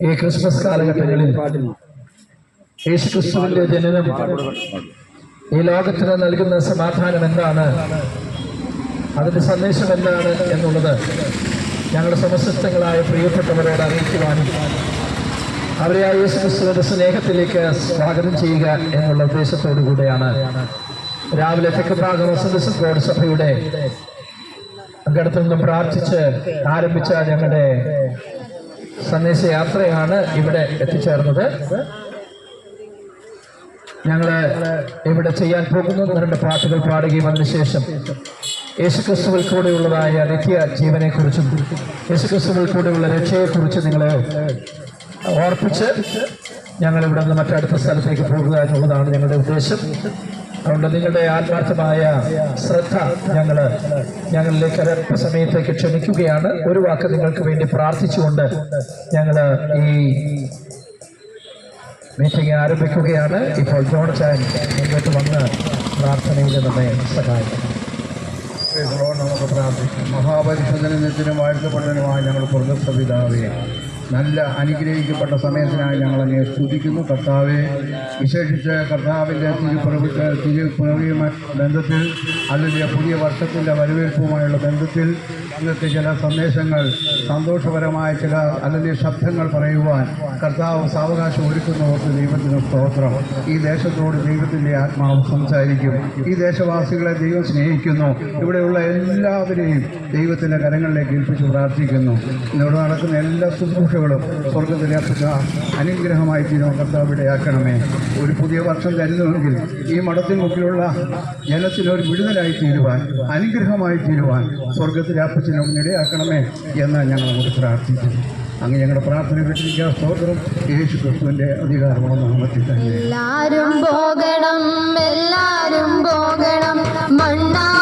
ഈ ക്രിസ്മസ് കാലഘട്ടങ്ങളിൽ യേശുക്രിസ്തുവിന്റെ ജനനം. ഈ ലോകത്തിന് നൽകുന്ന സമാധാനം എന്താണ്? അതിന്റെ സന്ദേശം എന്താണ് എന്നുള്ളത് ഞങ്ങളുടെ സമസ്തങ്ങളായ പ്രിയപ്പെട്ടവരോട് അറിയിക്കുവാനും അവരെ ആ യേശുക്രിസ്തുവിന്റെ സ്നേഹത്തിലേക്ക് സ്വാഗതം ചെയ്യുക എന്നുള്ള ഉദ്ദേശത്തോടു കൂടെയാണ്. രാവിലെ തെക്കുഭാഗം വസന്തസത്തോട് സഭയുടെ പങ്കെടുത്തു നിന്നും പ്രാർത്ഥിച്ച് ആരംഭിച്ച ഞങ്ങളുടെ സന്ദേശ യാത്രയാണ് ഇവിടെ എത്തിച്ചേർന്നത്. ഞങ്ങൾ ഇവിടെ ചെയ്യാൻ പോകുന്നത് രണ്ട് പാട്ടുകൾ പാടുകയും അതിനുശേഷം യേശുക്രിസ്തുവിൽ കൂടെയുള്ളതായ നിത്യ ജീവനെ കുറിച്ചും യേശുക്രിസ്തുവിൽ കൂടെയുള്ള രക്ഷയെക്കുറിച്ച് നിങ്ങളെ ഓർപ്പിച്ച് ഞങ്ങൾ ഇവിടെ നിന്ന് മറ്റടുത്ത സ്ഥലത്തേക്ക് പോകുക എന്നുള്ളതാണ് ഞങ്ങളുടെ ഉദ്ദേശം. അതുകൊണ്ട് നിങ്ങളുടെ ആത്മാർത്ഥമായ ശ്രദ്ധ ഞങ്ങൾ ഞങ്ങളിലേക്ക് അല്പ സമയത്തേക്ക് ക്ഷണിക്കുകയാണ്. ഒരു വാക്ക് നിങ്ങൾക്ക് വേണ്ടി പ്രാർത്ഥിച്ചുകൊണ്ട് ഞങ്ങൾ ഈ മീറ്റിംഗ് ആരംഭിക്കുകയാണ്. ഇപ്പോൾ ജോൺ ചാൻ മുന്നോട്ട് വന്ന് പ്രാർത്ഥനയിൽ നമ്മെ സഹായിക്കും. നമുക്ക് പ്രാർത്ഥിക്കാം. മഹാപരിശുദ്ധനും നിത്യനും വാഴ്ത്തപ്പെട്ടതിനുമായി ഞങ്ങൾ പുറത്തപ്പിതാവേ നല്ല അനുഗ്രഹിക്കപ്പെട്ട സമയത്തിനായി ഞങ്ങൾ അങ്ങേ സ്തുതിക്കുന്നു. കർത്താവെ വിശേഷിച്ച് കർത്താവിന്റെ തിരുപ്രവി തിരുപ്രവിയുമായി ബന്ധത്തിൽ അല്ലെങ്കിൽ പുതിയ വർഷത്തിന്റെ വരവേൽപ്പുമായുള്ള ബന്ധത്തിൽ ഇന്നത്തെ ചില സന്ദേശങ്ങൾ സന്തോഷപരമായ ചില അല്ലെങ്കിൽ ശബ്ദങ്ങൾ പറയുവാൻ കർത്താവ് സാവകാശം ഒരുക്കുന്നവർക്ക് ദൈവത്തിന് സ്തോത്രം. ഈ ദേശത്തോട് ദൈവത്തിന്റെ ആത്മാവ് സംസാരിക്കും. ഈ ദേശവാസികളെ ദൈവം സ്നേഹിക്കുന്നു. ഇവിടെയുള്ള എല്ലാവരെയും ദൈവത്തിന്റെ കരങ്ങളിലേക്ക് ഏൽപ്പിച്ച് പ്രാർത്ഥിക്കുന്നു. ഇവിടെ നടക്കുന്ന എല്ലാ ശുശ്രൂഷകളും സ്വർഗത്തിലെ അനുഗ്രഹമായി തീരുമാനം കർത്താവ് ഇടയാക്കണമേ ഒരു പുതിയ വർഷം തരുന്നുവെങ്കിൽ ഈ മഠത്തിന് മുക്കിലുള്ള ജനത്തിന് വിടുതലായി തീരുവാൻ അനുഗ്രഹമായി തീരുവാൻ സ്വർഗത്തിലെ അപ്പച്ചനും ഇടയാക്കണമേ എന്ന് ഞങ്ങൾ അങ്ങോട്ട് പ്രാർത്ഥിക്കുന്നു. അങ്ങ് ഞങ്ങളുടെ പ്രാർത്ഥന കേട്ടിരിക്കുക സ്തോത്രം. യേശു ക്രിസ്തുവിന്റെ അധികാരമുള്ള നാമത്തിൽ തന്നെ. എല്ലാരും പോകണം എല്ലാരും പോകണം. മണ്ണാകും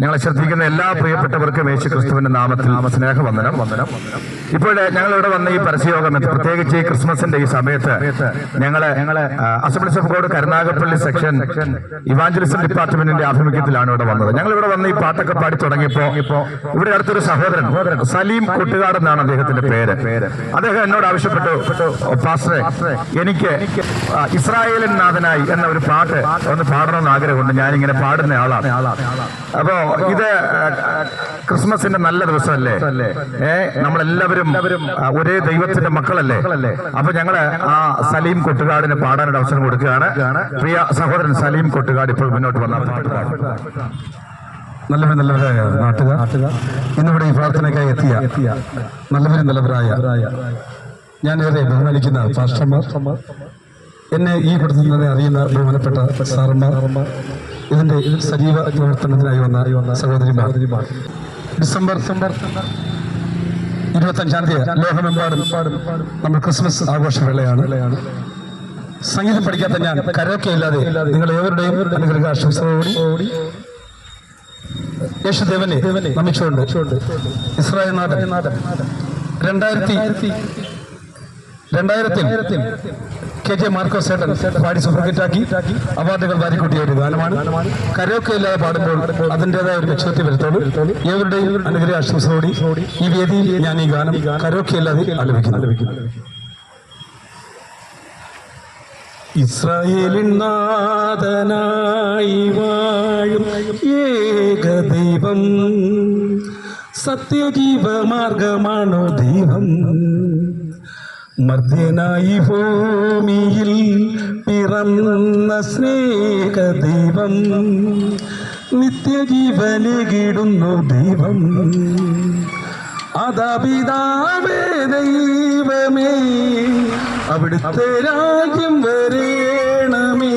ഞങ്ങളെ ശ്രദ്ധിക്കുന്ന എല്ലാ പ്രിയപ്പെട്ടവർക്കും യേശു ക്രിസ്തുവിന്റെ നാമത്തിൽ സ്നേഹവന്ദനം. വന്ദനം ഇപ്പോൾ ഞങ്ങൾ ഇവിടെ വന്ന ഈ പരസ്യയോഗം പ്രത്യേകിച്ച് ഈ ക്രിസ്മസിന്റെ ഈ സമയത്ത് ഞങ്ങളെ ഞങ്ങൾ assemblies of God Karunagappally section evangelism ഡിപ്പാർട്ട്മെന്റിന്റെ ആഭിമുഖ്യത്തിലാണ് ഇവിടെ വന്നത്. ഞങ്ങൾ ഇവിടെ വന്ന് ഈ പാട്ടൊക്കെ പാടി തുടങ്ങിയപ്പോ ഇവിടെ അടുത്തൊരു സഹോദരൻ സലീം കുട്ടുകാട് എന്നാണ് അദ്ദേഹത്തിന്റെ പേര്. അദ്ദേഹം എന്നോട് ആവശ്യപ്പെട്ടു എനിക്ക് ഇസ്രായേലിൻ നാഥനായി എന്ന ഒരു പാട്ട് ഒന്ന് പാടണമെന്ന് ആഗ്രഹമുണ്ട്. ഞാനിങ്ങനെ പാടുന്ന ആളാണ്. അപ്പോ ഇത് ക്രിസ്മസിന്റെ നല്ല ദിവസമല്ലേ? ഏ നമ്മളെല്ലാവരും ഒരേ ദൈവത്തിന്റെ മക്കളല്ലേ? അപ്പൊ ഞങ്ങൾ ആ സലീം കൊട്ടുകാടിന് പാടാനൊരു അവസരം കൊടുക്കുകയാണ്. പ്രിയ സഹോദരൻ സലീം കൊട്ടുകാട് ഇപ്പോൾ മുന്നോട്ട് വന്ന നല്ലവരും നല്ലവരായ നാട്ടുകാർ ഇന്നിവിടെ ഈ പ്രാർത്ഥനയ്ക്കായി എത്തിയ നല്ലവരും നല്ലവരായ ഞാൻ ബഹുമാനിക്കുന്ന പാസ്റ്റർമാർ എന്നെ ഈ തന്നെ അറിയുന്ന ബഹുമാനപ്പെട്ട സാറന്മാർ ഇതിന്റെ സജീവ പ്രവർത്തനത്തിനായി വന്ന സഹോദരി ഡിസംബർ ഡിസംബർ ഇരുപത്തഞ്ചാം തീയതി ലോകമെമ്പാടും നമ്മൾ ക്രിസ്മസ് ആഘോഷവേളയാണ് സംഗീതം പഠിക്കാത്ത ഞാൻ കരോക്കെ ഇല്ലാതെ നിങ്ങൾ ഏവരുടെയും അനുഗ്രഹ യേശുദേവനെ നമിച്ചുകൊണ്ട് ഇസ്രായേൽ നാടൻ രണ്ടായിരത്തി രണ്ടായിരത്തിൽ കെ ജെ മാർക്കോ സേട്ടൻ പാടി സൂപ്പർഹിറ്റാക്കി അവാർഡുകൾ വാരിക്കൂട്ടിയ ഒരു ഗാനമാണ്. കരോക്കെ ഇല്ലാതെ പാടുമ്പോൾ അതിന്റെതായ ഒരു ലക്ഷ്യത്തിൽ വരുത്തോളൂ ഏവരുടെയും അനുഗ്രഹ ആശംസയോടി ഈ വേദിയിൽ ഞാൻ ഈ ഗാനം കരോക്കെ ഇല്ലാതെ ആലപിക്കുന്നു. ഇസ്രായേലിൻ നാഥനായി വാഴും ഏകദൈവം സത്യജീവമാർഗമാണോ ദൈവം? മർദ്ദനായി ഭൂമിയിൽ പിറന്ന സ്നേഹദൈവം നിത്യജീവനകിടുന്നു ദൈവം. അതാപിതാവേ ദൈവമേ അവിടുത്തെ രാജ്യം വരേണമേ.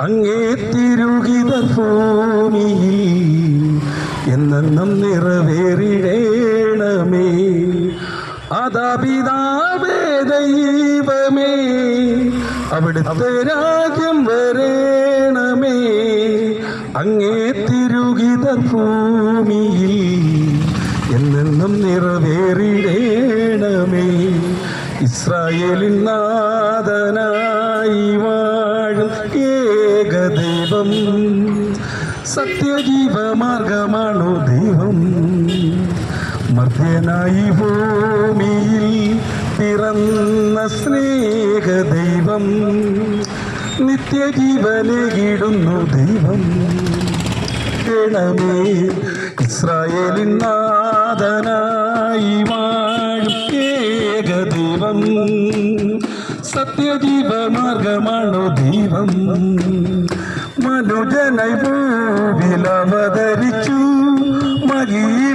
അങ്ങേ തിരുകിത ഭൂമിയിൽ എന്നെന്നും നിറവേറിടേണമേ. അതാപിതാവേ ദൈവമേ അവിടുത്തെ രാജ്യം വരേണമേ. അങ്ങേ തിരുകിത ഭൂമിയിൽ എന്നെന്നും നിറവേറിടേണമേ. ഇസ്രായേലിൻ നാഥനായി വാഴും ഏകദൈവം സത്യജീവ മാർഗമാണോ ദൈവം. മർദ്ദനായി ഭൂമിയിൽ പിറന്ന സ്നേഹദൈവം നിത്യജീവനകിടുന്നു ദൈവം. കേണമേ ഇസ്രായേലിൻ നാഥനായി വാഴും ഏകദൈവം. സത്യജീവമാർഗമാണു ദൈവം? മനുജനൈ ഭൂവിലവതരിച്ചു മകിയിൽ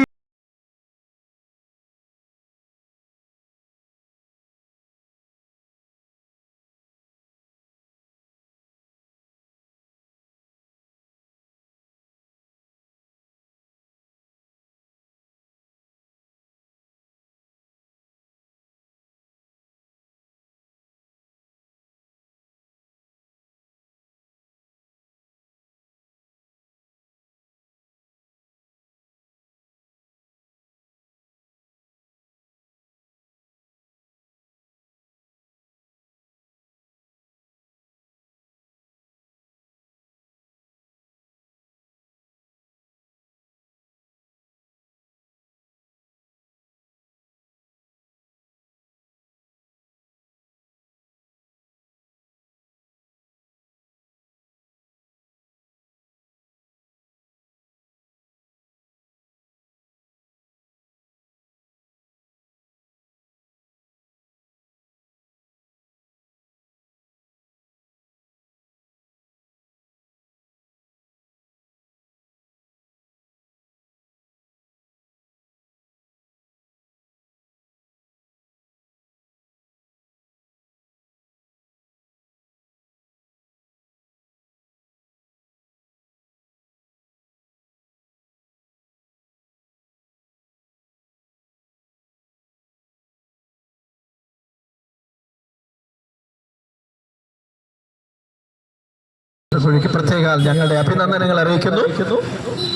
കുഴിക്ക് പ്രത്യേക ഞങ്ങളുടെ അഭിനന്ദനങ്ങൾ അറിയിക്കുന്നു.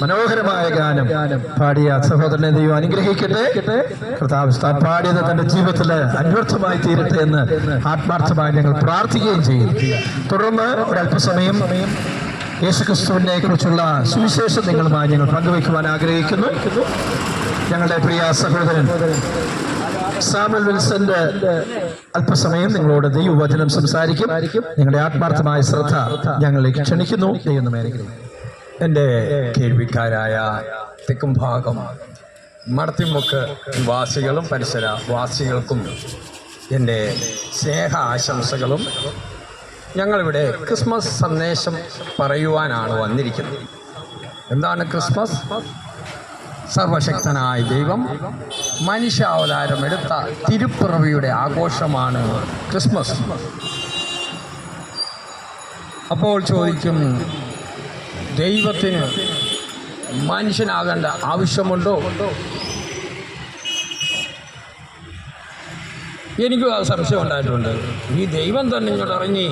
മനോഹരമായ ഗാനം പാടിയ സഹോദരനെ ദൈവം അനുഗ്രഹിക്കട്ടെ. കർത്താവ് പാടിയത് തന്റെ ജീവിതത്തിൽ അന്വർത്ഥമായി തീരട്ടെ എന്ന് ആത്മാർത്ഥമായി ഞങ്ങൾ പ്രാർത്ഥിക്കുകയും ചെയ്യും. തുടർന്ന് ഒരല്പസമയം യേശുക്രിസ്തുവിനെ കുറിച്ചുള്ള സുവിശേഷം നിങ്ങളുമായി ഞങ്ങൾ പങ്കുവയ്ക്കുവാൻ ആഗ്രഹിക്കുന്നു. ഞങ്ങളുടെ പ്രിയ സഹോദരൻ സാമുൽ വിൽസന്റെ അല്പസമയം നിങ്ങളോട് ദൈവവചനം സംസാരിക്കും. നിങ്ങളുടെ ആത്മാർത്ഥമായ ശ്രദ്ധ ഞങ്ങളിലേക്ക് ക്ഷണിക്കുന്നു. എന്റെ എന്റെ കേൾവിക്കാരായ തെക്കും ഭാഗം മടത്തിമുക്ക് വാസികളും പരിസര വാസികൾക്കും എന്റെ സ്നേഹ ആശംസകളും ഞങ്ങളിവിടെ ക്രിസ്മസ് സന്ദേശം പറയുവാനാണ് വന്നിരിക്കുന്നത്. എന്താണ് ക്രിസ്മസ്? സർവശക്തനായ ദൈവം മനുഷ്യാവതാരം എടുത്ത തിരുപ്പിറവിയുടെ ആഘോഷമാണ് ക്രിസ്മസ്. അപ്പോൾ ചോദിക്കും ദൈവത്തിന് മനുഷ്യനാകേണ്ട ആവശ്യമുണ്ടോ? എനിക്കും ആ സംശയം ഉണ്ടായിട്ടുണ്ട്. ഈ ദൈവം തന്നെ ഇങ്ങോട്ട് ഇറങ്ങി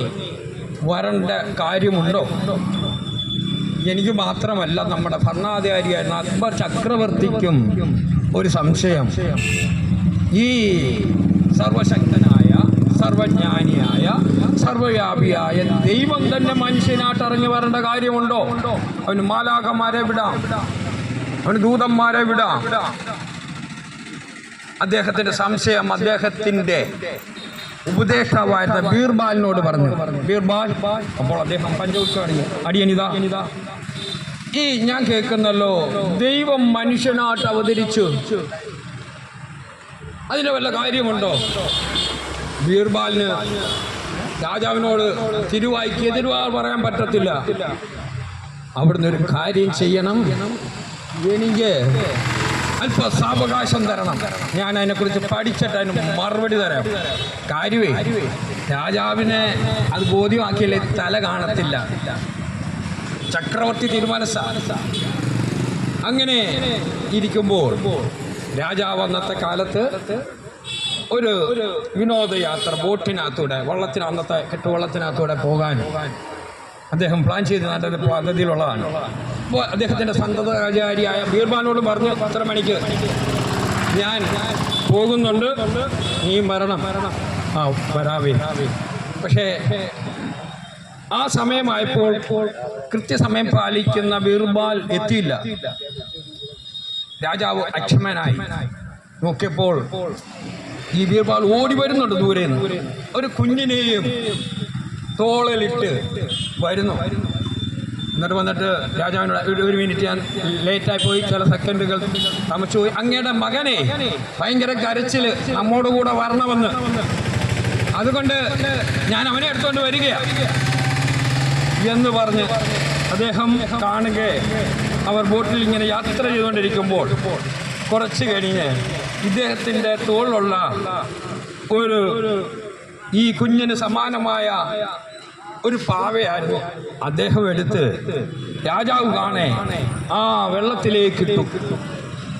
വരേണ്ട കാര്യമുണ്ടോ? എനിക്ക് മാത്രമല്ല നമ്മുടെ ഭരണാധികാരിയായിരുന്ന അക്ബർ ചക്രവർത്തിക്കും ഒരു സംശയം. ഈ സർവശക്തനായ സർവജ്ഞാനിയായ സർവവ്യാപിയായ ദൈവം തന്നെ മനുഷ്യനായിട്ട് ഇറങ്ങി വരേണ്ട കാര്യമുണ്ടോ? അവന് മാലാഖമാരെ വിടാം. അവന് ദൂതന്മാരെ വിടാം. അദ്ദേഹത്തിന്റെ സംശയം അദ്ദേഹത്തിന്റെ ഉപദേഷ്ടാവായിരുന്ന ബീർബാലിനോട് പറഞ്ഞു. ബീർബാൽ അപ്പോൾ അദ്ദേഹം പഞ്ചവത്സവം അടിയ അടിയനിതാ ഈ ഞാൻ കേൾക്കുന്നല്ലോ ദൈവം മനുഷ്യനായിട്ട് അവതരിച്ചു. അതിന് വല്ല കാര്യമുണ്ടോ? ബീർബാലിന് രാജാവിനോട് തിരുവായിക്ക് എതിരുവാ പറയാൻ പറ്റത്തില്ല. അവിടുന്ന് ഒരു കാര്യം ചെയ്യണം. എനിക്ക് അല്പ സാവകാശം തരണം. ഞാൻ അതിനെക്കുറിച്ച് പഠിച്ചിട്ട് അതിന് മറുപടി തരാം. കാര്യവേ രാജാവിനെ അത് ബോധ്യമാക്കിയാലേ തല കാണത്തില്ല. ചക്രവർത്തി തീരുമാനസ അങ്ങനെ ഇരിക്കുമ്പോൾ രാജാവ് അന്നത്തെ കാലത്ത് ഒരു വിനോദയാത്ര ബോട്ടിനകത്തൂടെ വള്ളത്തിന് അന്നത്തെ കെട്ടുവള്ളത്തിനകത്തൂടെ പോകാൻ അദ്ദേഹം പ്ലാൻ ചെയ്ത് നല്ല പദ്ധതിയിലുള്ളതാണ്. അപ്പോൾ അദ്ദേഹത്തിന്റെ സന്തതാചാരിയായ ബീർബാനോട് പറഞ്ഞു പത്തര മണിക്ക് ഞാൻ പോകുന്നുണ്ട്. നീ മരണം ആ വരാവേ. പക്ഷേ ആ സമയമായപ്പോൾ കൃത്യസമയം പാലിക്കുന്ന ബീർബാൽ എത്തിയില്ല. രാജാവ് അക്ഷമനായി. നോക്കിയപ്പോൾ ഈ ബീർബാൽ ഓടി വരുന്നുണ്ട് ദൂരെ ഒരു കുഞ്ഞിനെയും തോളലിട്ട് വരുന്നു. എന്നിട്ട് വന്നിട്ട് രാജാവിനോട് ഒരു മിനിറ്റ് ഞാൻ ലേറ്റായി പോയി. ചില സെക്കൻഡുകൾ താമസിച്ചു പോയി. അങ്ങയുടെ മകനെ ഭയങ്കര കരച്ചിൽ നമ്മോട് കൂടെ വരണമെന്ന്. അതുകൊണ്ട് ഞാൻ അവനെ എടുത്തുകൊണ്ട് വരികയാണ് എന്ന് പറഞ്ഞ് അദ്ദേഹം കാണുക അവർ ബോട്ടിൽ ഇങ്ങനെ യാത്ര ചെയ്തുകൊണ്ടിരിക്കുമ്പോൾ കുറച്ച് കഴിഞ്ഞ് ഇദ്ദേഹത്തിന്റെ തോളിലുള്ള ഒരു ഈ കുഞ്ഞിന് സമാനമായ ഒരു പാവയായിരുന്നു. അദ്ദേഹം എടുത്ത് രാജാവ് കാണേ ആ വെള്ളത്തിലേക്ക് ഇട്ടു.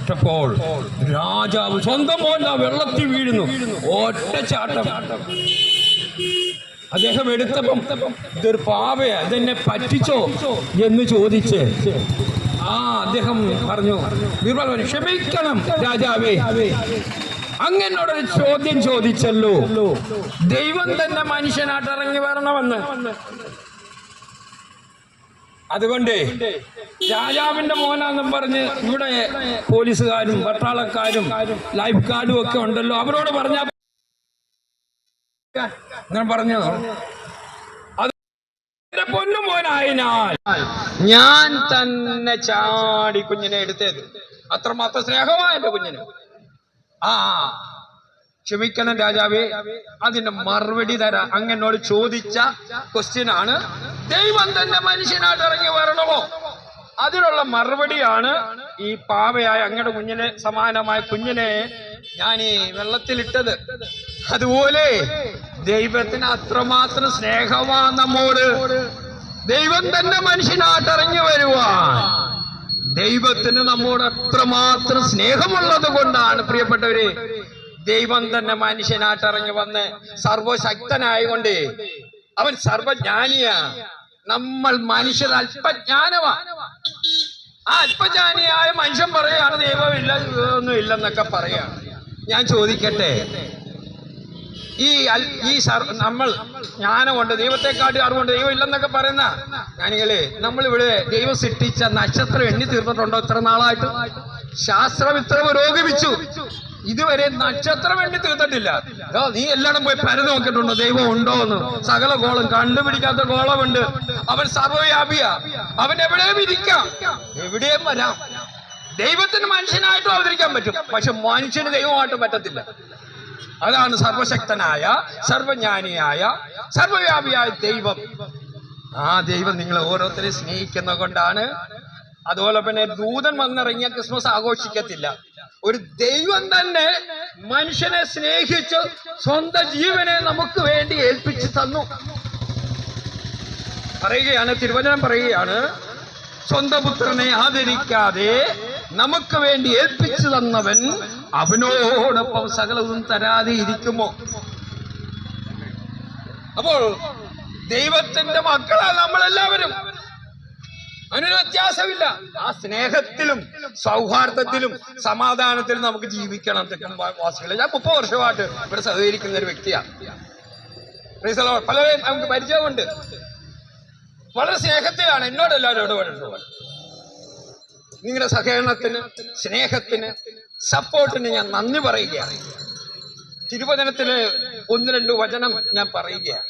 ഇട്ടപ്പോൾ രാജാവ് സ്വന്തം മോൻ ആ വെള്ളത്തിൽ വീഴുന്നു. ഒറ്റച്ചാട്ടം അദ്ദേഹം എടുത്തപ്പം ഇതൊരു പാവയാ ഇതെന്നെ പറ്റിച്ചോ എന്ന് ചോദിച്ച് ആ അദ്ദേഹം പറഞ്ഞു ബീർബൽ ക്ഷമിക്കണം രാജാവേ. അങ്ങനോടൊരു ചോദ്യം ചോദിച്ചല്ലോ. ദൈവം തന്നെ മനുഷ്യനായിട്ട് ഇറങ്ങി വരണമെന്ന്. അതുകൊണ്ട് രാജാവിന്റെ മോനാന്ന് പറഞ്ഞ് ഇവിടെ പോലീസുകാരും പട്ടാളക്കാരും ലൈഫ് ഗാർഡും ഒക്കെ ഉണ്ടല്ലോ. അവരോട് പറഞ്ഞ ഞാൻ പറഞ്ഞു? അത് പൊന്നു മോനായതിനാൽ ഞാൻ തന്നെ ചാടി കുഞ്ഞിനെ എടുത്തത്. അത്രമാത്രം സ്നേഹമായ കുഞ്ഞിന്. ആ ക്ഷമിക്കണം രാജാവേ. അതിന്റെ മറുപടി തരാ. അങ്ങനോട് ചോദിച്ച ക്വസ്റ്റ്യൻ ആണ് ദൈവം തന്റെ മനുഷ്യനായിട്ട് ഇറങ്ങി വരണമോ? അതിനുള്ള മറുപടിയാണ് ഈ പാവയായ അങ്ങയുടെ കുഞ്ഞിനെ സമാനമായ കുഞ്ഞിനെ ഞാൻ ഈ വെള്ളത്തിലിട്ടത്. അതുപോലെ ദൈവത്തിന് അത്രമാത്രം സ്നേഹമാ നമ്മോട്. ദൈവം തന്നെ മനുഷ്യനായിട്ട് ഇറങ്ങി വരുവാൻ. ദൈവത്തിന് നമ്മോട് അത്രമാത്രം സ്നേഹമുള്ളത് കൊണ്ടാണ് പ്രിയപ്പെട്ടവര് ദൈവം തന്നെ മനുഷ്യനായിട്ടിറങ്ങി വന്ന് സർവശക്തനായകൊണ്ട് അവൻ സർവജ്ഞാനിയാ. നമ്മൾ മനുഷ്യർ അല്പജ്ഞാനമാ ആ അല്പജ്ഞാനിയായ മനുഷ്യൻ പറയാണ് ദൈവമില്ല ഒന്നും ഇല്ലെന്നൊക്കെ പറയാണ്. ഞാൻ ചോദിക്കട്ടെ ഈ ഈ നമ്മൾ ജ്ഞാനമുണ്ട് ദൈവത്തെക്കാട്ടി അറിവുണ്ട് ദൈവം ഇല്ലെന്നൊക്കെ പറയുന്ന നമ്മൾ നമ്മളിവിടെ ദൈവം സൃഷ്ടിച്ച നക്ഷത്രം എണ്ണി തീർന്നിട്ടുണ്ടോ ഇത്ര നാളായിട്ട്? ശാസ്ത്രം ഇത്ര പുരോഗമിച്ചു. ഇതുവരെ നക്ഷത്രം എണ്ണി തീർത്തിട്ടില്ല നീ എല്ലായിടും പോയി പരന്ന് നോക്കിയിട്ടുണ്ടോ ദൈവം ഉണ്ടോ എന്ന്. സകല ഗോളം കണ്ടുപിടിക്കാത്ത ഗോളമുണ്ട്. അവൻ സർവവ്യാപിയ. അവൻ എവിടെയും ഇരിക്കാം. എവിടെയും വരാം. ദൈവത്തിന് മനുഷ്യനായിട്ടും അവതരിക്കാൻ പറ്റും. പക്ഷെ മനുഷ്യന് ദൈവമായിട്ട് പറ്റത്തില്ല. അതാണ് സർവശക്തനായ സർവജ്ഞാനിയായ സർവവ്യാപിയായ ദൈവം. ആ ദൈവം നിങ്ങൾ ഓരോരുത്തരെ സ്നേഹിക്കുന്ന കൊണ്ടാണ്. അതുപോലെ പിന്നെ ദൂതൻ വന്നിറങ്ങിയ ക്രിസ്മസ് ആഘോഷിക്കത്തില്ല. ഒരു ദൈവം തന്നെ മനുഷ്യനെ സ്നേഹിച്ച് സ്വന്തം ജീവനെ നമുക്ക് വേണ്ടി ഏൽപ്പിച്ചു തന്നു. പറയുകയാണ് തിരുവചനം പറയുകയാണ് സ്വന്തം പുത്രനെ ആദരിക്കാതെ നമുക്ക് വേണ്ടി ഏൽപ്പിച്ചു തന്നവൻ അവനോടൊപ്പം സകലവും തരാതെ ഇരിക്കുമോ? അപ്പോൾ ദൈവത്തിന്റെ മക്കളാണ് നമ്മളെല്ലാവരും. അതിനൊരു വ്യത്യാസമില്ല. ആ സ്നേഹത്തിലും സൗഹാർദ്ദത്തിലും സമാധാനത്തിലും നമുക്ക് ജീവിക്കണം തെക്കൻ വാസികളെ. ഞാൻ മുപ്പത് വർഷമായിട്ട് ഇവിടെ സഹകരിക്കുന്ന ഒരു വ്യക്തിയാണ്. പലരെയും നമുക്ക് പരിചയമുണ്ട്. വളരെ സ്നേഹത്തിലാണ് എന്നോട് എല്ലാവരും ഇടപെടുന്നത് നിങ്ങളുടെ സഹകരണത്തിന് സ്നേഹത്തിന് സപ്പോർട്ടിന് ഞാൻ നന്ദി പറയുകയാണ്. തിരുവചനത്തിൽ ഒന്ന് രണ്ട് വചനം ഞാൻ പറയുകയാണ്.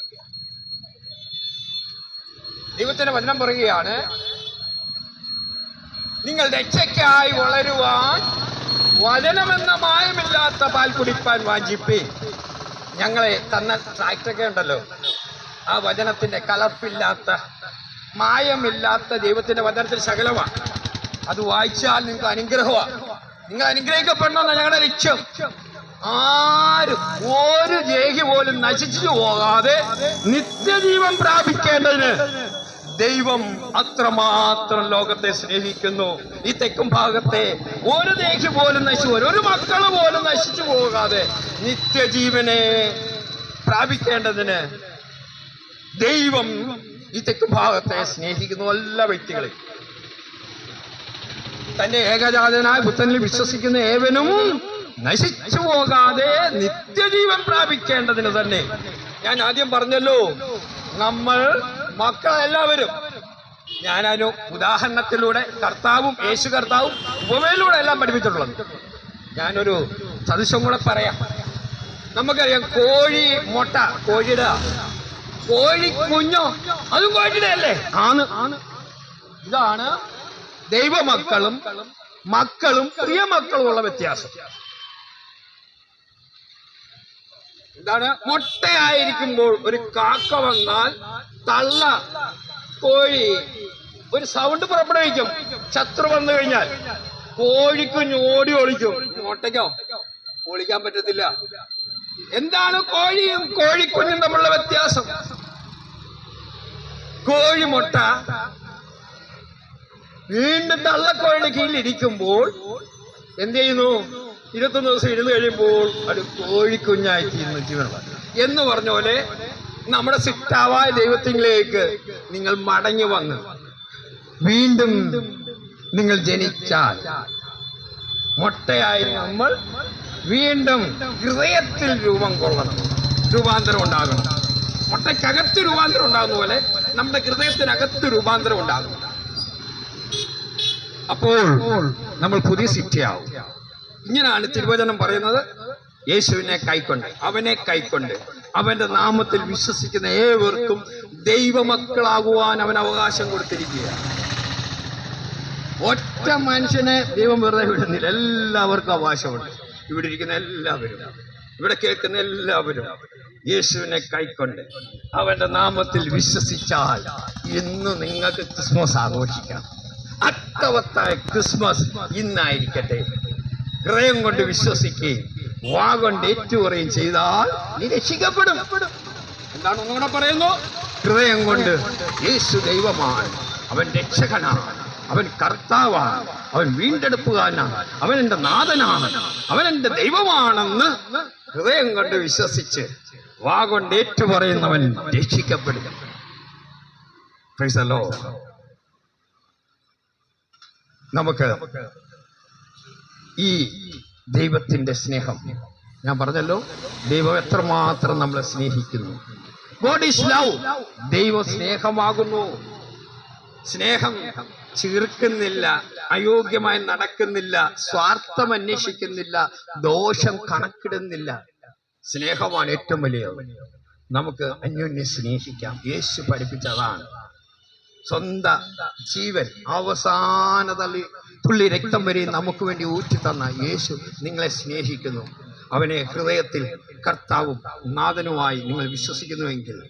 ദൈവത്തിന്റെ വചനം പറയുകയാണ് നിങ്ങൾ രക്ഷയ്ക്കായി വളരുവാൻ വചനമെന്ന മായമില്ലാത്ത പാൽ കുടിപ്പാൻ വാഞ്ചിപ്പേ. ഞങ്ങളെ തന്ന ട്രാക്ടൊക്കെ ഉണ്ടല്ലോ. ആ വചനത്തിന്റെ കലർപ്പില്ലാത്ത മായമില്ലാത്ത ദൈവത്തിന്റെ വചനത്തിൽ ശകലമാണ്. അത് വായിച്ചാൽ നിങ്ങൾക്ക് അനുഗ്രഹമാണ്. നിങ്ങൾ അനുഗ്രഹിക്കപ്പെടണമെന്ന ഞങ്ങളുടെ ലക്ഷ്യം. ആരും ഒരു ദേഹി പോലും നശിച്ചു പോകാതെ നിത്യജീവൻ പ്രാപിക്കേണ്ടതിന് ദൈവം അത്രമാത്രം ലോകത്തെ സ്നേഹിക്കുന്നു. ഈ തെക്കും ഭാഗത്തെ ഒരു ദേഹി പോലും നശിച്ചു ഒരു മക്കൾ പോലും നശിച്ചു പോകാതെ നിത്യജീവനെ പ്രാപിക്കേണ്ടതിന് ദൈവം ഈ തെക്ക് ഭാഗത്തെ സ്നേഹിക്കുന്നു എല്ലാ വ്യക്തികളെയും. തന്റെ ഏകജാതനായ പുത്രനിൽ വിശ്വസിക്കുന്ന ഏവനും നശിച്ചു പോകാതെ നിത്യജീവൻ പ്രാപിക്കേണ്ടതിന് തന്നെ. ഞാൻ ആദ്യം പറഞ്ഞല്ലോ നമ്മൾ മക്കളെല്ലാവരും ഞാനൊരു ഉദാഹരണത്തിലൂടെ കർത്താവും യേശു കർത്താവും ഉപമയിലൂടെ എല്ലാം പഠിപ്പിച്ചിട്ടുള്ളത്. ഞാനൊരു സദൃശം കൂടെ പറയാം. നമുക്കറിയാം കോഴി മുട്ട കോഴിയുടെ കോഴി കുഞ്ഞോ? അതും കോഴിയുടെ ആണ്. ഇതാണ് ദൈവമക്കളും മക്കളും പ്രിയ മക്കളും ഉള്ള വ്യത്യാസം. എന്താണ്? മുട്ടയായിരിക്കുമ്പോൾ ഒരു കാക്ക വന്നാൽ തള്ള കോഴി ഒരു സൗണ്ട് പുറപ്പെടുവിക്കും. ശത്രു വന്നു കഴിഞ്ഞാൽ കോഴിക്കുഞ്ഞ് ഓടി ഒളിക്കും. മുട്ടയ്ക്കോ? ഒളിക്കാൻ പറ്റത്തില്ല. എന്താണ് കോഴിയും കോഴിക്കുഞ്ഞും തമ്മിലുള്ള വ്യത്യാസം? കോഴിമുട്ട വീണ്ടും തള്ളക്കോഴിയുടെ കീഴിലിരിക്കുമ്പോൾ എന്ത് ചെയ്യുന്നു? ഇരുപത്തൊന്ന് ദിവസം ഇരുന്ന് കഴിയുമ്പോൾ അത് കോഴിക്കുഞ്ഞായി തീരുന്നു ജീവനുള്ള എന്ന് പറഞ്ഞ പോലെ നമ്മുടെ സിട്ടാവായ ദൈവത്തിലേക്ക് നിങ്ങൾ മടങ്ങി വന്ന് വീണ്ടും നിങ്ങൾ ജനിച്ചാൽ മുട്ടയായി നമ്മൾ വീണ്ടും ഹൃദയത്തിൽ രൂപം കൊള്ളണം. രൂപാന്തരം ഉണ്ടാകണം. മുട്ടയ്ക്കകത്ത് രൂപാന്തരം ഉണ്ടാകുന്ന പോലെ നമ്മുടെ ഹൃദയത്തിനകത്ത് രൂപാന്തരം ഉണ്ടാകും. അപ്പോൾ നമ്മൾ പുതിയ സിറ്റിയാവും. ഇങ്ങനെയാണ് തിരുവചനം പറയുന്നത്. യേശുവിനെ കൈക്കൊണ്ട് അവനെ കൈക്കൊണ്ട് അവന്റെ നാമത്തിൽ വിശ്വസിക്കുന്ന ഏവർക്കും ദൈവമക്കളാകുവാൻ അവൻ അവകാശം കൊടുത്തിരിക്കുകയാണ്. ഒറ്റ മനുഷ്യനെ ദൈവം വെറുതെ വിടുന്നില്ല. എല്ലാവർക്കും അവകാശമുണ്ട്. ഇവിടെ ഇരിക്കുന്ന എല്ലാവരും ഇവിടെ കേൾക്കുന്ന എല്ലാവരും. യേശുവിനെ കൈക്കൊണ്ട് അവന്റെ നാമത്തിൽ വിശ്വസിച്ചാൽ ഇന്ന് നിങ്ങൾക്ക് ക്രിസ്മസ് ആഘോഷിക്കാം. അർത്ഥവത്തായ ക്രിസ്മസ് ഇന്നായിരിക്കട്ടെ. ഹൃദയം കൊണ്ട് വിശ്വസിക്കുകയും വാ കൊണ്ട് ഏറ്റുപറയും ചെയ്താൽ നീ രക്ഷിക്കപ്പെടും. എന്താണ് ഒന്നുകൂടെ പറയുന്നു? ഹൃദയം കൊണ്ട് യേശു ദൈവമാണ്. അവൻ രക്ഷകനാണ്. അവൻ കർത്താവാണ്. അവൻ വീണ്ടെടുപ്പുകാരനാണ്. അവൻ എന്റെ നാഥനാണ്. അവൻ എന്റെ ദൈവമാണെന്ന് ഹൃദയം കൊണ്ട് വിശ്വസിച്ച് വാ കൊണ്ട് ഏറ്റുപറയുന്നവൻ രക്ഷിക്കപ്പെടുക. നമുക്ക് ഈ ദൈവത്തിന്റെ സ്നേഹം. ഞാൻ പറഞ്ഞല്ലോ ദൈവം എത്രമാത്രം നമ്മളെ സ്നേഹിക്കുന്നു. ഗോഡ് ഈസ് ലവ് ദൈവ സ്നേഹമാകുന്നു. സ്നേഹം ചീർക്കുന്നില്ല അയോഗ്യമായി നടക്കുന്നില്ല സ്വാർത്ഥം അന്വേഷിക്കുന്നില്ല ദോഷം കണക്കിടുന്നില്ല. സ്നേഹമാണ് ഏറ്റവും വലിയത്. നമുക്ക് അന്യോന്യം സ്നേഹിക്കാം. യേശു പഠിപ്പിച്ചതാണ്. സ്വന്ത ജീവൻ അവസാന തള്ളി തുള്ളി രക്തം വരെ നമുക്ക് വേണ്ടി ഊറ്റി തന്ന യേശു നിങ്ങളെ സ്നേഹിക്കുന്നു. അവനെ ഹൃദയത്തിൽ കർത്താവും നാഥനുമായി നിങ്ങൾ വിശ്വസിക്കുന്നുവെങ്കിൽ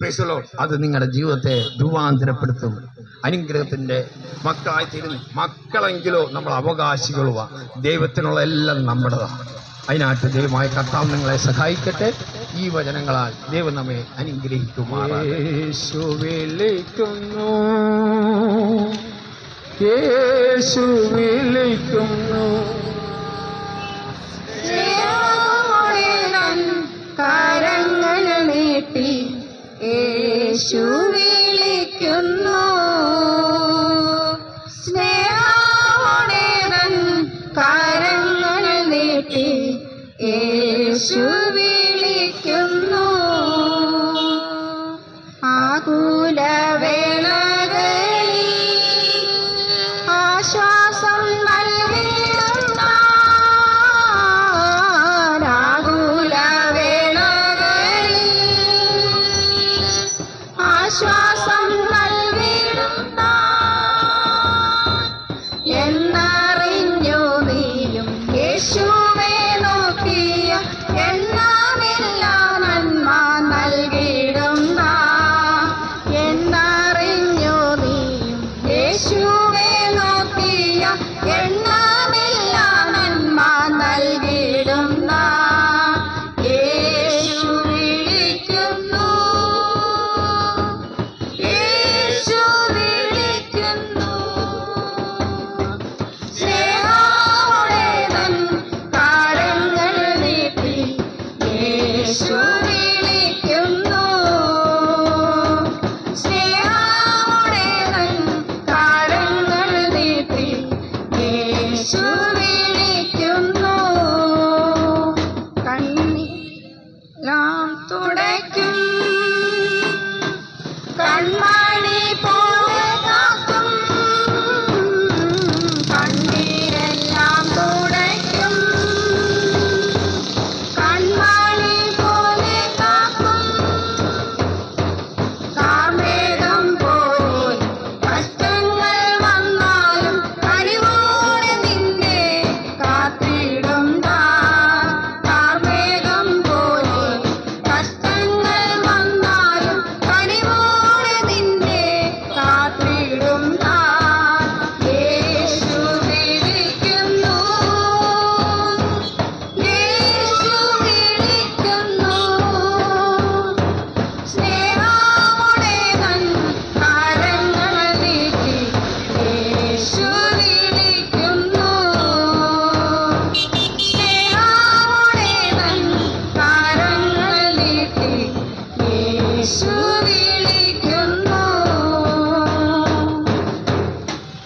പ്രിസലോ. അത് നിങ്ങളുടെ ജീവിതത്തെ രൂപാന്തരപ്പെടുത്തും. അനുഗ്രഹത്തിന്റെ മക്കളായി തീരുന്നു മക്കളെങ്കിലോ നമ്മൾ അവകാശികളുവാ. ദൈവത്തിനുള്ള എല്ലാം നമ്മുടേതാണ്. അതിനായിട്ട് ദൈവമായ കർത്താവ് നിങ്ങളെ സഹായിക്കട്ടെ. ഈ വചനങ്ങളാൽ ദൈവം നമ്മെ അനുഗ്രഹിക്കുമാറാകട്ടെ. വിളിക്കുന്നു യേശു വിളിക്കുന്നു കരങ്ങൾ നീട്ടി. യേശു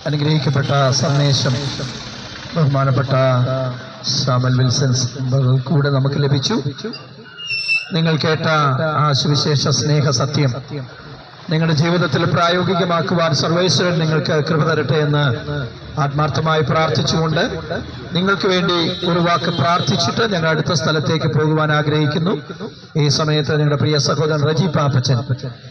അനുഗ്രഹിക്കപ്പെട്ട സന്ദേശം ബഹുമാനപ്പെട്ട സാമൽ വിൽസൺസ് കൂടെ നമുക്ക് ലഭിച്ചു. നിങ്ങൾ കേട്ട ആ സുവിശേഷ സ്നേഹ സത്യം നിങ്ങളുടെ ജീവിതത്തിൽ പ്രായോഗികമാക്കുവാൻ സർവേശ്വരൻ നിങ്ങൾക്ക് കൃപ തരട്ടെ എന്ന് ആത്മാർത്ഥമായി പ്രാർത്ഥിച്ചുകൊണ്ട് നിങ്ങൾക്ക് വേണ്ടി ഒരു വാക്ക് പ്രാർത്ഥിച്ചിട്ട് ഞങ്ങൾ അടുത്ത സ്ഥലത്തേക്ക് പോകുവാൻ ആഗ്രഹിക്കുന്നു. ഈ സമയത്ത് ഞങ്ങളുടെ പ്രിയ സഹോദരൻ റജി പാപ്പച്ചൻ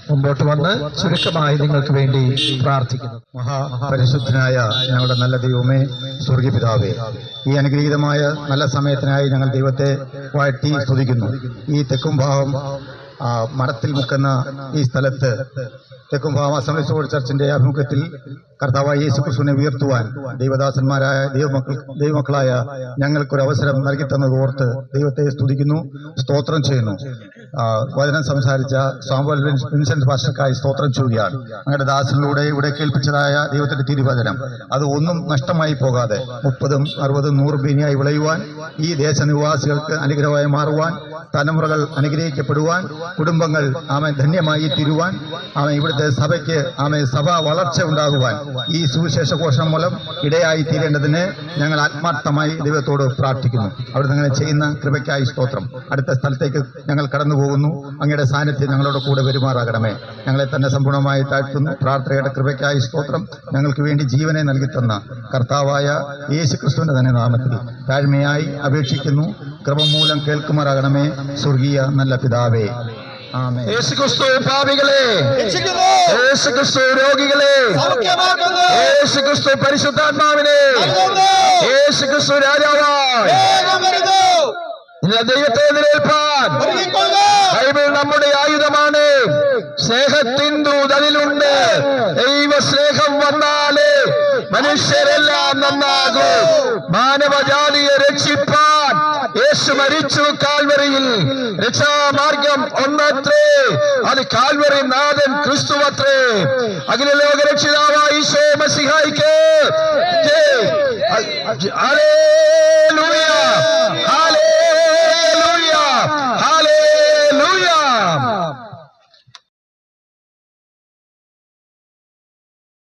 മുമ്പോട്ട് വന്ന് ചുരുക്കമായി നിങ്ങൾക്ക് വേണ്ടി പ്രാർത്ഥിക്കുന്നു. മഹാപരിശുദ്ധനായ ഞങ്ങളുടെ നല്ല ദൈവമേ സ്വർഗീയ പിതാവേ ഈ അനുഗ്രഹീതമായ നല്ല സമയത്തിനായി ഞങ്ങൾ ദൈവത്തെ വാഴ്ത്തി സ്തുതിക്കുന്നു. ഈ തെക്കും ഭാവം മഠത്തിൽ മുക്കുന്ന ഈ സ്ഥലത്ത് തെക്കും ബോർഡ് ചർച്ചിന്റെ ആഭിമുഖ്യത്തിൽ കർത്താവായ യേശു ക്രിസ്തുവിനെ ഉയർത്തുവാൻ ദൈവദാസന്മാരായ ദൈവമക്കൾ ദൈവമക്കളായ ഞങ്ങൾക്കൊരു അവസരം നൽകി തന്നത് ഓർത്ത് ദൈവത്തെ സ്തുതിക്കുന്നു സ്തോത്രം ചെയ്യുന്നു. വചനം സംസാരിച്ച സാമ്പൽ വിൻസെന്റ് പാസ്റ്റർക്കായി സ്തോത്രം ചെയ്യുകയാണ്. ഞങ്ങളുടെ ദാസനിലൂടെ ഇവിടെ കേൾപ്പിച്ചതായ ദൈവത്തിന്റെ തിരുവചനം. അത് ഒന്നും നഷ്ടമായി പോകാതെ മുപ്പതും അറുപതും നൂറും ബീനിയായി വിളയുവാൻ ഈ ദേശനിവാസികൾക്ക് അനുഗ്രഹമായി മാറുവാൻ തലമുറകൾ അനുഗ്രഹിക്കപ്പെടുവാൻ കുടുംബങ്ങൾ ആമെ ധന്യമായി തീരുവാൻ ആമെ ഇവിടുത്തെ സഭയ്ക്ക് ആമെ സഭ വളർച്ച ഉണ്ടാകുവാൻ ഈ സുവിശേഷ കോശം മൂലം ഇടയായി തീരേണ്ടതിന് ഞങ്ങൾ ആത്മാർത്ഥമായി ദൈവത്തോട് പ്രാർത്ഥിക്കുന്നു. അവിടുന്ന് അങ്ങനെ ചെയ്യുന്ന കൃപയ്ക്കായി സ്തോത്രം. അടുത്ത സ്ഥലത്തേക്ക് ഞങ്ങൾ കടന്നു പോകുന്നു. അങ്ങയുടെ സാന്നിധ്യം ഞങ്ങളോട് കൂടെ പെരുമാറാകണമേ ഞങ്ങളെ തന്നെ സമ്പൂർണമായി താഴ്ത്തുന്നു. പ്രാർത്ഥനയുടെ കൃപയ്ക്കായി സ്തോത്രം ഞങ്ങൾക്ക് വേണ്ടി ജീവനെ നൽകി തന്ന കർത്താവായ യേശു ക്രിസ്തുവിന്റെ തന്നെ നാമത്തിൽ താഴ്മയായി അപേക്ഷിക്കുന്നു. ക്രമം മൂലം കേൾക്കുമാറാകണമേ. സ്വർഗീയ നല്ല പിതാവേ. യേശുക്രിസ്തു പാപികളെ യേശുക്രിസ്തു രോഗികളെ യേശുക്രിസ്തു പരിശുദ്ധാത്മാവിനെ യേശുക്രിസ്തു രാജാവായി. ദൈവത്തെ എതിരേൽപ്പാൻ ബൈബിൾ നമ്മുടെ ആയുധമാണ്. സ്നേഹത്തിൻ ദൂത് അതിലുണ്ട് ദൈവ സ്നേഹം വന്നാൽ മനുഷ്യരെല്ലാം നന്നാകും. മാനവജാതിയെ രക്ഷിപ്പാൻ യേശു മരിച്ചു കാൽവറിയിൽ രക്ഷാമാർഗം ഒന്നത്രേ. അത് കാൽവറി നാഥൻ ക്രിസ്തുവത്രേ അഖില ലോക രക്ഷിതാവായ ഈശോ മസിഹായിക്ക്.